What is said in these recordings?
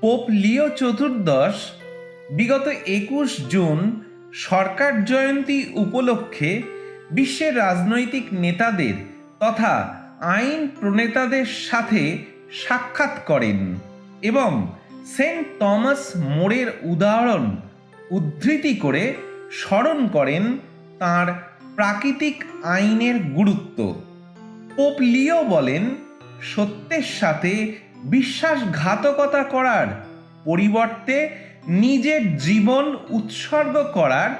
Pope লিও চতুর্দশ, বিগত একুশ জুন সরকার জয়ন্তী উপলক্ষে বিশ্বের রাজনৈতিক নেতাদের তথা আইন প্রণেতাদের সাথে সাক্ষাৎ করেন এবং সেন্ট টমাস মোড়ের উদাহরণ উদ্ধৃতি করে স্মরণ করেন তার প্রাকৃতিক আইনের গুরুত্ব। পোপ লিও বলেন, সত্যের সাথে বিশ্বাসঘাতকতা করার পরিবর্তে নিজের জীবন উৎসর্গ করার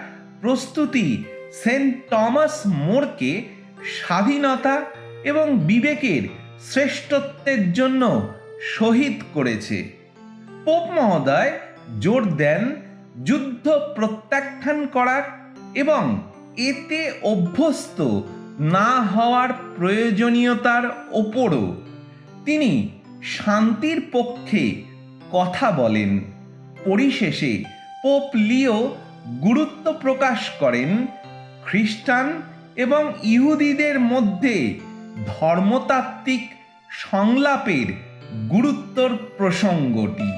প্রস্তুতি সেন্ট টমাস মোরকে স্বাধীনতা এবং বিবেকের শ্রেষ্ঠত্বের জন্য শহীদ করেছে। পোপ মহোদয় জোর দেন যুদ্ধ প্রত্যাখ্যান করার এবং এতে অভ্যস্ত না হওয়ার প্রয়োজনীয়তার ওপরও। তিনি শান্তির পক্ষে কথা বলেন। পরিশেষে পোপ লিও গুরুত্ব প্রকাশ করেন। খ্রিস্টান এবং ইহুদিদের মধ্যে ধর্মতাত্ত্বিক সংলাপের গুরুত্বর প্রসঙ্গটি।